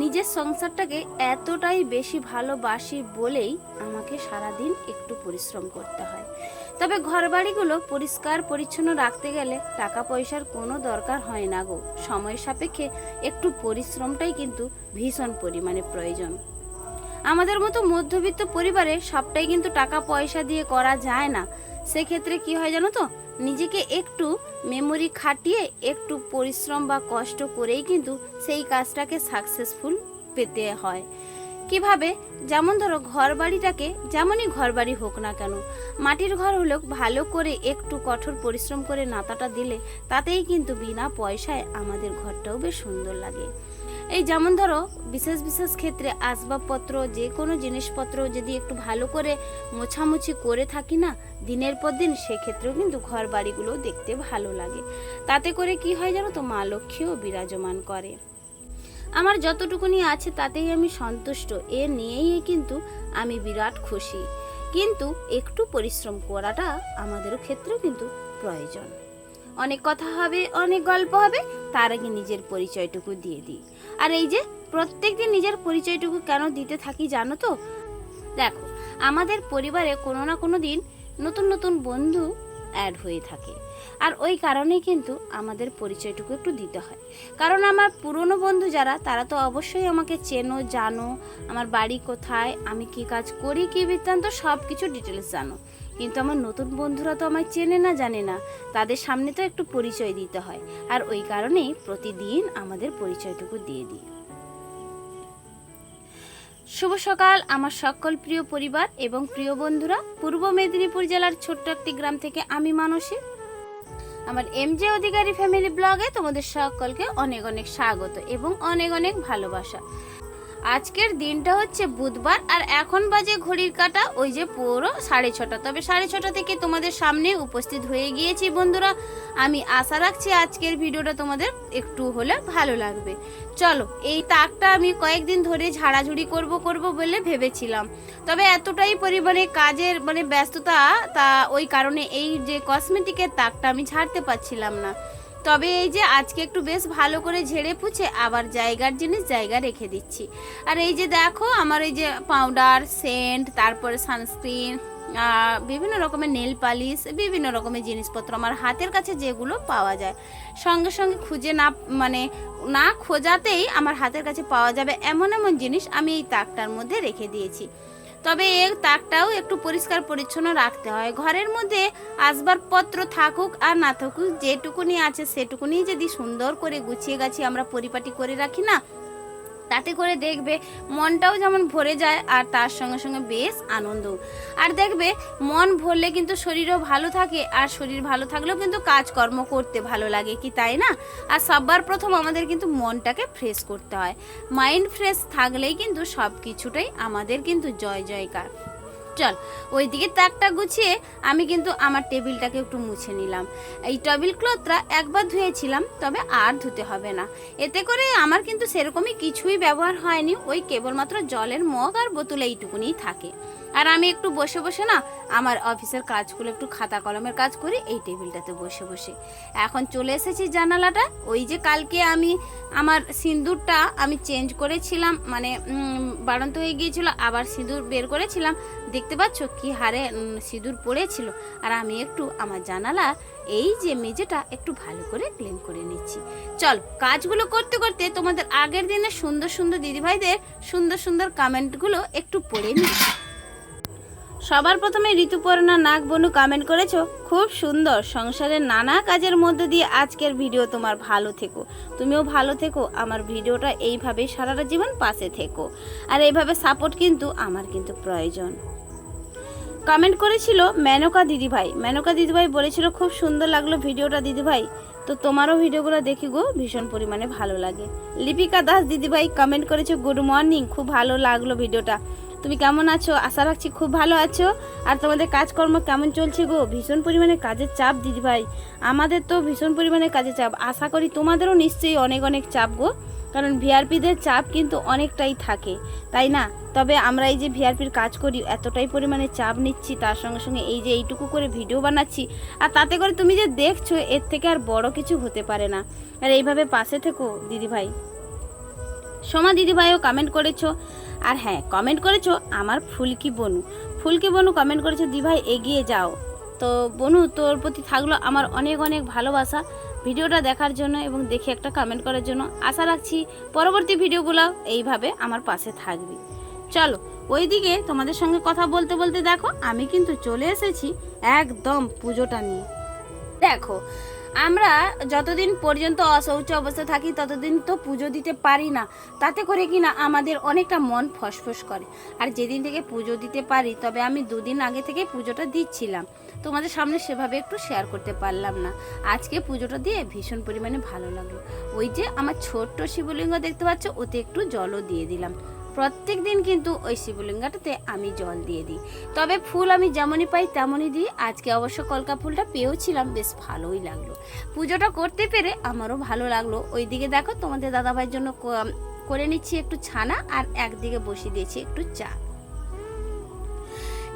নিজের সংসারটাকে এতটাই বেশি ভালোবাসি বলেই আমাকে সারাদিন একটু পরিশ্রম করতে হয়। তবে ঘরবাড়িগুলো পরিষ্কার পরিচ্ছন্ন রাখতে গেলে টাকা পয়সার কোনো দরকার হয় না গো। সময় সাপেক্ষে একটু পরিশ্রমটাই কিন্তু ভীষণ পরিমাণে প্রয়োজন। আমাদের মতো মধ্যবিত্ত পরিবারে সবটাই কিন্তু টাকা পয়সা দিয়ে করা যায় না। সেক্ষেত্রে কি হয় জানো তো? নিজেকে একটু মেমোরি খাটিয়ে একটু পরিশ্রম বা কষ্ট করেই কিন্তু সেই কাজটাকে সাকসেসফুল পেতে হয়। কীভাবে? যেমন ধরো ঘর বাড়িটাকে যেমনই ঘর বাড়ি হোক না কেন, মাটির ঘর হলেও ভালো করে একটু কঠোর পরিশ্রম করে নাতাটা দিলে তাতেই কিন্তু বিনা পয়সায় আমাদের ঘরটাও বেশ সুন্দর লাগে। এই যেমন ধরো, বিশেষ বিশেষ ক্ষেত্রে আসবাবপত্র যে কোনো জিনিসপত্র যদি একটু ভালো করে মোছামুছি করে থাকি না, দিনের পর দিন সেক্ষেত্রেও কিন্তু ঘর বাড়িগুলো দেখতে ভালো লাগে। তাতে করে কি হয় জানো তো, মা লক্ষ্মীও বিরাজমান করে। আমার যতটুকুনি আছে তাতেই আমি সন্তুষ্ট, এ নিয়েই কিন্তু আমি বিরাট খুশি। কিন্তু একটু পরিশ্রম করাটা আমাদের ক্ষেত্রেও কিন্তু প্রয়োজন। অনেক কথা হবে, অনেক গল্প হবে, তার আগে নিজের পরিচয়টুকু দিয়ে দিই। আর এই যে, প্রত্যেকদিন নিজের পরিচয়টুকু কেন দিতে থাকি জানো তো? দেখো, আমাদের পরিবারে কোনো না কোনো দিন নতুন নতুন বন্ধু অ্যাড হয়ে থাকে। আর ওই কারণেই কিন্তু আমাদের পরিচয়টুকু একটু দিতে হয়। কারণ আমার পুরনো বন্ধু যারা, তারা তো অবশ্যই আমাকে চেনো, জানো, আমার বাড়ি কোথায়, আমি কি কাজ করি, কি বৃত্তান্ত সব কিছু ডিটেলস জানো। কিন্তু আমার নতুন বন্ধুরা তো আমায় চেনে না, জানে না। তাদের সামনে তো একটু পরিচয় দিতে হয়। আর ওই কারণেই প্রতিদিন আমাদের পরিচয়টুকু দিয়ে দিই। শুভ সকাল, আমার সকল প্রিয় পরিবার এবং প্রিয় বন্ধুরা। পূর্ব মেদিনীপুর জেলার ছোট্ট একটি গ্রাম থেকে আমি মানসী। আমার এমজে অধিকারী ফ্যামিলি ব্লগে তোমাদের সকলকে অনেক অনেক স্বাগত এবং অনেক অনেক ভালোবাসা। আজকের দিনটা হচ্ছে বুধবার, আর এখন বাজে ঘড়ির কাটা, ওই যে পুরো সাড়ে ছটা। তবে সাড়ে ছটা থেকে তোমাদের সামনে উপস্থিত হয়ে গিয়েছি বন্ধুরা। আমি আশা রাখছি আজকের ভিডিওটা তোমাদের একটু হলে ভালো লাগবে। চলো, এই তাকটা আমি কয়েকদিন ধরে ঝাড়াঝুড়ি করব করব বলে ভেবেছিলাম। তবে এতটাই পরিমাণে কাজের মানে ব্যস্ততা, তা ওই কারণে এই যে কসমেটিকের তাকটা আমি ঝাড়তে পারছিলাম না। তবে এই যে আজকে একটু বেশ ভালো করে ঝেড়ে পুছে আবার জায়গার জিনিস জায়গা রেখে দিচ্ছি। আর এই যে দেখো, আমার এই যে পাউডার সেন্ট তারপরে সানস্ক্রিন বিভিন্ন রকমের নেল পালিশ বিভিন্ন রকমের জিনিসপত্র আমার হাতের কাছে যেগুলো পাওয়া যায়। সঙ্গে সঙ্গে খুঁজে না মানে না খোঁজাতেই আমার হাতের কাছে পাওয়া যাবে এমন এমন জিনিস আমি এই তাকটার মধ্যে রেখে দিয়েছি। তবে এর তাকটাও একটু পরিষ্কার পরিচ্ছন্ন রাখতে হয়। ঘরের মধ্যে আসবাবপত্র থাকুক আর না থাকুক, যেটুকুনি আছে সেটুকুনি যদি সুন্দর করে গুছিয়ে গাছিয়ে আমরা পরিপাটি করে রাখি না তাতে করে দেখবে মনটাও যেমন ভরে যায় আর তার সঙ্গে সঙ্গে বেশ আনন্দ। আর দেখবে মন ভরলে কিন্তু শরীরও ভালো থাকে আর শরীর ভালো থাকলেও কিন্তু কাজকর্ম করতে ভালো লাগে কি তাই না? আর সবার প্রথম আমাদের কিন্তু মনটাকে ফ্রেশ করতে হয়। মাইন্ড ফ্রেশ থাকলেই কিন্তু সব কিছুটাই আমাদের কিন্তু জয় জয়কার চল, ওইদিকে তাকটা গুছিয়ে আমি কিন্তু আমার টেবিলটাকে একটু মুছে নিলাম। এই টেবিল ক্লথটা একবার ধুয়েছিলাম, তবে আর ধুতে হবে না। এতে করে আমার কিন্তু সেরকমই কিছুই ব্যবহার হয়নি, ওই কেবলমাত্র জলের মগ আর বোতলে এইটুকুনিই থাকে। আর আমি একটু বসে বসে না আমার অফিসের কাজগুলো একটু খাতা কলমের কাজ করি, এই টেবিলটাতে বসে বসে। এখন চলে এসেছি জানালাটা, ওই যে কালকে আমি আমার সিঁদুরটা আমি চেঞ্জ করেছিলাম মানে বাড়ন্ত হয়ে গিয়েছিল, আবার সিঁদুর বের করেছিলাম দেখতে পাচ্ছ কি হারে সিঁদুর পড়েছিল। আর আমি একটু আমার জানালা, এই যে মেঝেটা একটু ভালো করে ক্লিন করে নিচ্ছি। চল, কাজগুলো করতে করতে তোমাদের আগের দিনে সুন্দর সুন্দর দিদিভাইদের সুন্দর সুন্দর কমেন্টগুলো একটু পড়ে নিচ্ছি সবার প্রথমে ঋতুপর্ণা নাগ বনু কমেন্ট করেছ, খুব সুন্দর, সংসারের নানা কাজের মধ্যে দিয়ে আজকের ভিডিও তোমার ভালো থেকো। তুমিও ভালো থেকো, আমার ভিডিওটা এইভাবে সারাটা জীবন পাশে থেকো। আর এইভাবে সাপোর্ট কিন্তু আমার কিন্তু প্রয়োজন। কমেন্ট করেছিল মেনকা দিদিভাই। মেনকা দিদিভাই বলেছিল, খুব সুন্দর লাগল ভিডিওটা দিদিভাই। তো তোমারও ভিডিওগুলো দেখি গো, ভীষণ পরিমাণে ভালো লাগে। লিপিকা দাস দিদিভাই কমেন্ট করেছ গুড মর্নিং খুব ভালো লাগল ভিডিওটা। তুমি কেমন আছো? আশা রাখছি খুব ভালো আছো। আর তোমাদের কাজকর্ম কেমন চলছে গো? ভীষণ পরিমাণে কাজের চাপ দিদিভাই। আমাদের তো ভীষণ পরিমাণে কাজের চাপ। আশা করি তোমাদেরও নিশ্চয়ই অনেক অনেক চাপ গো। কারণ ভিআরপিদের চাপ কিন্তু অনেকটাই থাকে, তাই না? তবে আমরা এই যে ভিআরপির কাজ করি, এতটাই পরিমাণে চাপ নিচ্ছি, তার সঙ্গে সঙ্গে এই যে এইটুকু করে ভিডিও বানাচ্ছি, আর তাতে করে তুমি যে দেখছ, এর থেকে আর বড় কিছু হতে পারে না। আর এইভাবে পাশে থেকো, দিদিভাই। সোমা, দিদিভাইও কমেন্ট করেছ। আর হ্যাঁ কমেন্ট করেছ আমার ফুলকি বনু। ফুলকি বনু কমেন্ট করেছ, দিভাই, এগিয়ে যাও। তো বনু, তোর প্রতি থাকল আমার অনেক অনেক ভালোবাসা। ভিডিওটা দেখার জন্য এবং দেখে একটা কমেন্ট করার জন্য আশা রাখছি পরবর্তী ভিডিওগুলো এইভাবে আমার পাশে থাকবে। চলো, ওইদিকে তোমাদের সঙ্গে কথা বলতে বলতে দেখো, আমি কিন্তু চলে এসেছি একদম পুজোটা নিয়ে। দেখো, আমরা যতদিন পর্যন্ত অশৌচ অবস্থা থাকি, ততদিন তো পুজো দিতে পারি না। তাতে করে কি না, আমাদের অনেকটা মন ফসফস করে। আর যেদিন থেকে পুজো দিতে পারি, তবে আমি দুদিন আগে থেকে পুজোটা দিচ্ছিলাম। তোমাদের সামনে সেভাবে একটু শেয়ার করতে পারলাম না। আজকে পুজোটা দিয়ে ভীষণ পরিমাণে ভালো লাগল। ওই যে আমার ছোট্ট শিবলিঙ্গ দেখতে পাচ্ছ, ওতে একটু জলও দিয়ে দিলাম। প্রত্যেক দিন কিন্তু ওই শিবলিঙ্গটাতে আমি জল দিয়ে দিই। তবে ফুল আমি যেমনই পাই তেমনই দিই। আজকে অবশ্য কলকা ফুলটা পেয়েওছিলাম, বেশ ভালোই লাগল। পুজোটা করতে পেরে আমারও ভালো লাগল। ওইদিকে দেখো তোমাদের দাদাভাইয়ের জন্য করে নিচ্ছি একটু ছানা আর একদিকে বসিয়ে দিয়েছি একটু চা।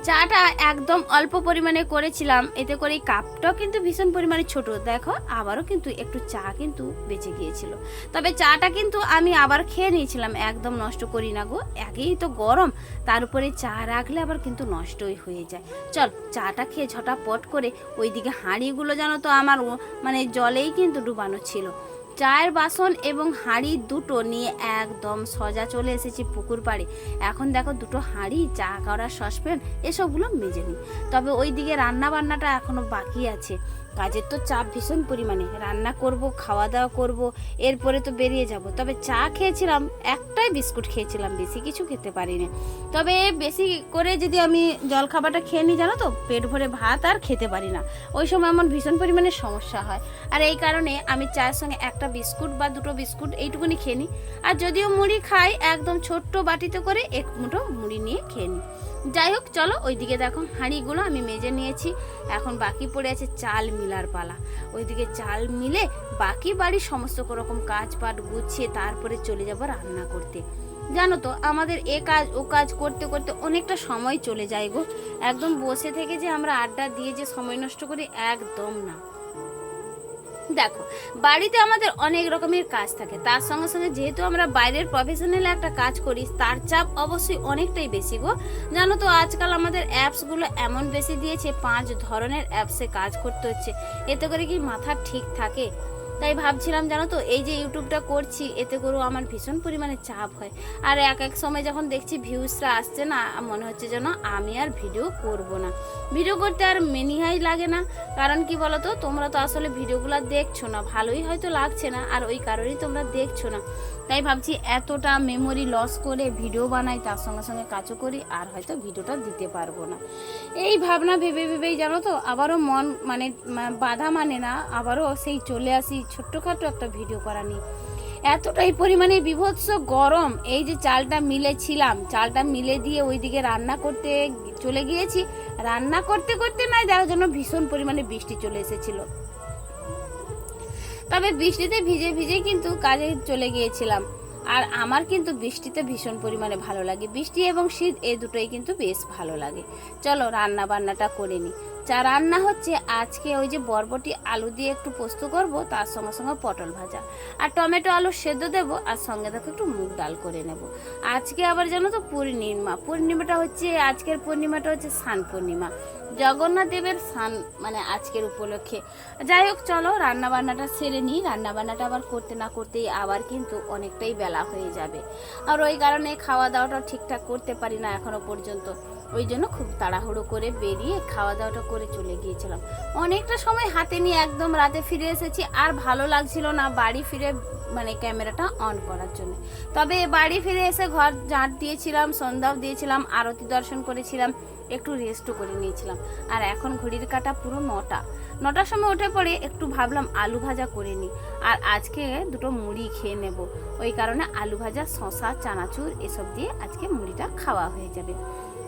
চাটা একদম অল্প পরিমাণে করেছিলাম। এতে করে এই কাপটাও কিন্তু ভীষণ পরিমাণে ছোট। দেখো, আবারও কিন্তু একটু চা কিন্তু বেঁচে গিয়েছিল। তবে চাটা কিন্তু আমি আবার খেয়ে নিয়েছিলাম, একদম নষ্ট করি না গো। একেই তো গরম, তার উপরে চা রাখলে আবার কিন্তু নষ্টই হয়ে যায়। চল, চাটা খেয়ে ঝটাপট করে ওইদিকে হাঁড়িগুলো জানো তো আমার মানে জলেই কিন্তু ডুবানো ছিল। চায়ের বাসন এবং হাঁড়ি দুটো নিয়ে একদম সজা চলে এসেছি পুকুর পাড়ে। এখন দেখো দুটো হাঁড়ি, চা করার সসপ্যান, এসবগুলো মেজে নিই। তবে ওই দিকে রান্না বান্নাটা এখনও বাকি আছে। কাজের তো চাপ ভীষণ পরিমাণে। রান্না করব খাওয়া দাওয়া করব, এরপরে তো বেরিয়ে যাব। তবে চা খেয়েছিলাম, একটাই বিস্কুট খেয়েছিলাম, বেশি কিছু খেতে পারিনি। তবে বেশি করে যদি আমি জল খাবারটা খেয়ে নিই, জানো তো? পেট ভরে ভাত আর খেতে পারি না। ওই সময় আমার ভীষণ পরিমাণে সমস্যা হয়। আর এই কারণে আমি চায়ের সঙ্গে একটা বিস্কুট বা দুটো বিস্কুট এইটুকুনি খেয়ে নিই। আর যদিও মুড়ি খাই, একদম ছোট্ট বাটিতে করে এক মুঠো মুড়ি নিয়ে খেয়ে নিই। যাই হোক, চলো ওইদিকে দেখো হাঁড়িগুলো আমি মেজে নিয়েছি। এখন বাকি পড়ে আছে চাল মিলার পালা। ওইদিকে চাল মিলে বাকি বাড়ির সমস্ত রকম কাজ পাট গুছিয়ে তারপরে চলে যাব রান্না করতে। জানো তো, আমাদের এ কাজ, ও কাজ করতে করতে অনেকটা সময় চলে যায় গো। একদম বসে থেকে যে আমরা আড্ডা দিয়ে যে সময় নষ্ট করি, একদম না। দেখো, বাড়িতে আমাদের অনেক রকমের কাজ থাকে। তার সঙ্গে সঙ্গে যেহেতু আমরা বাইরের প্রফেশনাল একটা কাজ করি, তার চাপ অবশ্যই অনেকটাই বেশি গো। জানো তো, আজকাল আমাদের অ্যাপসগুলো এমন বেশি দিয়েছে, পাঁচ ধরনের অ্যাপসে কাজ করতে হচ্ছে। এতে করে কি মাথা ঠিক থাকে? তাই ভাবছিলাম জানো তো, এই যে ইউটিউবটা করছি, এতে করেও আমার ভীষণ পরিমাণে চাপ হয়। আর এক এক সময় যখন দেখছি ভিউজটা আসছে না, মনে হচ্ছে যেন আমি আর ভিডিও করব না। ভিডিও করতে আর মেনিহাই লাগে না। কারণ কি বলতো, তোমরা তো আসলে ভিডিওগুলো দেখছ না, ভালোই হয়তো লাগছে না, আর ওই কারণেই তোমরা দেখছ না। তাই ভাবছি এতটা মেমোরি লস করে ভিডিও বানাই, তার সঙ্গে সঙ্গে কাজও করি, আর হয়তো ভিডিওটা দিতে পারব না। এই ভাবনা ভেবে ভেবেই জানো তো, আবারও মন মানে বাধা মানে না, আবারও সেই চলে আসি ছোট্টখাটো একটা ভিডিও করা নিয়ে। এতটাই পরিমাণে বিভৎস গরম। এই যে চালটা মিলেছিলাম, চালটা মিলে দিয়ে ওইদিকে রান্না করতে চলে গিয়েছি। রান্না করতে করতে নয় দেখার জন্য ভীষণ পরিমাণে বৃষ্টি চলে এসেছিল। তবে বৃষ্টিতে ভিজে ভিজে কিন্তু কাজে চলে গিয়েছিলাম। আর আমার কিন্তু বৃষ্টিতে ভীষণ পরিমাণে ভালো লাগে। বৃষ্টি এবং শীত এই দুটোই কিন্তু বেশ ভালো লাগে। চলো রান্না বান্নাটা করে নিই। চা রান্না হচ্ছে আজকে ওই যে বরবটি আলু দিয়ে একটু পোস্ত করব, তার সঙ্গে সঙ্গে পটল ভাজা। আর টমেটো আলু সেদ্ধ দেবো, আর সঙ্গে দেখো একটু মুগ ডাল করে নেব। আজকে আবার জানো তো পূর্ণিমা, পূর্ণিমাটা হচ্ছে, আজকের পূর্ণিমাটা হচ্ছে স্নান পূর্ণিমা। জগন্নাথ দেবের স্নান মানে আজকের উপলক্ষে। যাই হোক, চলো রান্না বান্নাটা সেরে নিই। রান্না বান্নাটা আবার করতে না করতেই আবার কিন্তু অনেকটাই বেলা হয়ে যাবে। আর ওই কারণে খাওয়া দাওয়াটা ঠিকঠাক করতে পারি না এখনও পর্যন্ত। ওই জন্য খুব তাড়াহুড়ো করে বেরিয়ে খাওয়া দাওয়াটা করে চলে গিয়েছিলাম। অনেকটা সময় হাতে নিয়ে একদম রাতে ফিরে এসেছি, আর ভালো লাগছিল না বাড়ি ফিরে মানে ক্যামেরাটা অন করার জন্য। তবে বাড়ি ফিরে এসে ঘর ঝাঁট দিয়েছিলাম, সন্ধ্যাও দিয়েছিলাম, আরতি দর্শন করেছিলাম, একটু রেস্টও করে নিয়েছিলাম। আর এখন ঘড়ির কাটা পুরো নটা। নটার সময় উঠে পড়ে একটু ভাবলাম আলু ভাজা করে নিই, আর আজকে দুটো মুড়ি খেয়ে নেব। ওই কারণে আলু ভাজা শশা চানাচুর, এসব দিয়ে আজকে মুড়িটা খাওয়া হয়ে যাবে।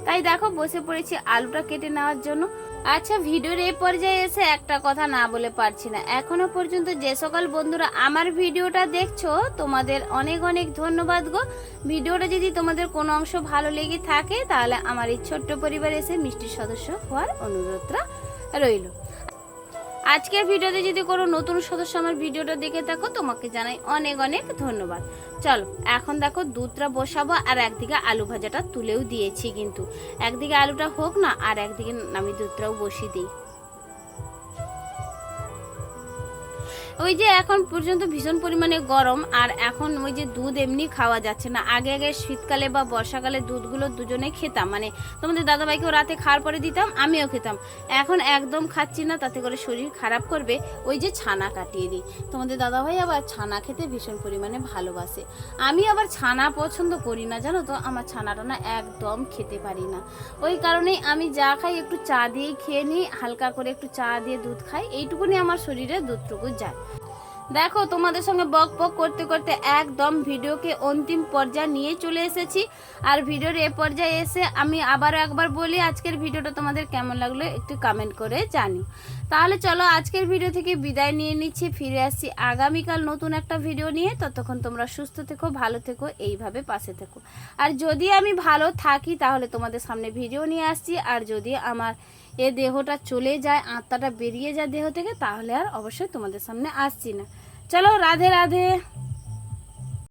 তাই দেখো বসে পড়েছি আলুটা কেটে নেওয়ার জন্য। আচ্ছা ভিডিওর এই পর্যায়ে এসে একটা কথা না বলে পারছি না। এখনও পর্যন্ত যে সকল বন্ধুরা আমার ভিডিওটা দেখছ, তোমাদের অনেক অনেক ধন্যবাদ গো। ভিডিওটা যদি তোমাদের কোনো অংশ ভালো লেগে থাকে, তাহলে আমার এই ছোট্ট পরিবার এসে মিষ্টির সদস্য হওয়ার অনুরোধটা রইল। আজকের ভিডিওতে যদি কোনো নতুন সদস্য আমার ভিডিওটা দেখে থাকো, তোমাকে জানাই অনেক অনেক ধন্যবাদ। চলো, এখন দেখো দুধটা বসাবো আর একদিকে আলু ভাজাটা তুলেও দিয়েছি কিন্তু। একদিকে আলুটা হোক না, আর একদিকে আমি দুধটাও বসিয়ে দিই। ওই যে এখন পর্যন্ত ভীষণ পরিমাণে গরম, আর এখন ওই যে দুধ এমনি খাওয়া যাচ্ছে না। আগে আগে শীতকালে বা বর্ষাকালে দুধগুলো দুজনে খেতাম। মানে তোমাদের দাদাভাইকেও রাতে খাওয়ার পরে দিতাম, আমিও খেতাম। এখন একদম খাচ্ছি না, তাতে করে শরীর খারাপ করবে। ওই যে ছানা কাটিয়ে দিই। তোমাদের দাদাভাই আবার ছানা খেতে ভীষণ পরিমাণে ভালোবাসে। আমি আবার ছানা পছন্দ করি না, জানো তো? আমার ছানাটা না একদম খেতে পারি না। ওই কারণেই আমি যা খাই একটু চা দিয়েই খেয়ে নিই, হালকা করে একটু চা দিয়ে দুধ খাই। এইটুকুনি আমার শরীরে দুধটুকু যায়। দেখো, তোমাদের সঙ্গে বক বক করতে করতে একদম ভিডিওকে অন্তিম পর্যায়ে নিয়ে চলে এসেছি। আর ভিডিওর এ পর্যায়ে এসে আমি আবারও একবার বলি, আজকের ভিডিওটা তোমাদের কেমন লাগল একটু কমেন্ট করে জানি তাহলে চলো, আজকের ভিডিও থেকে বিদায় নিয়ে নিচ্ছি। ফিরে আসছি আগামীকাল নতুন একটা ভিডিও নিয়ে। ততক্ষণ তোমরা সুস্থ থেকো, ভালো থেকো, এইভাবে পাশে থেকো। আর যদি আমি ভালো থাকি, তাহলে তোমাদের সামনে ভিডিও নিয়ে আসছি। আর যদি আমার এ দেহটা চলে যায়, আত্মাটা বেরিয়ে যায় দেহ থেকে, তাহলে আর অবশ্যই তোমাদের সামনে আসছি না। চলো, রাধে রাধে।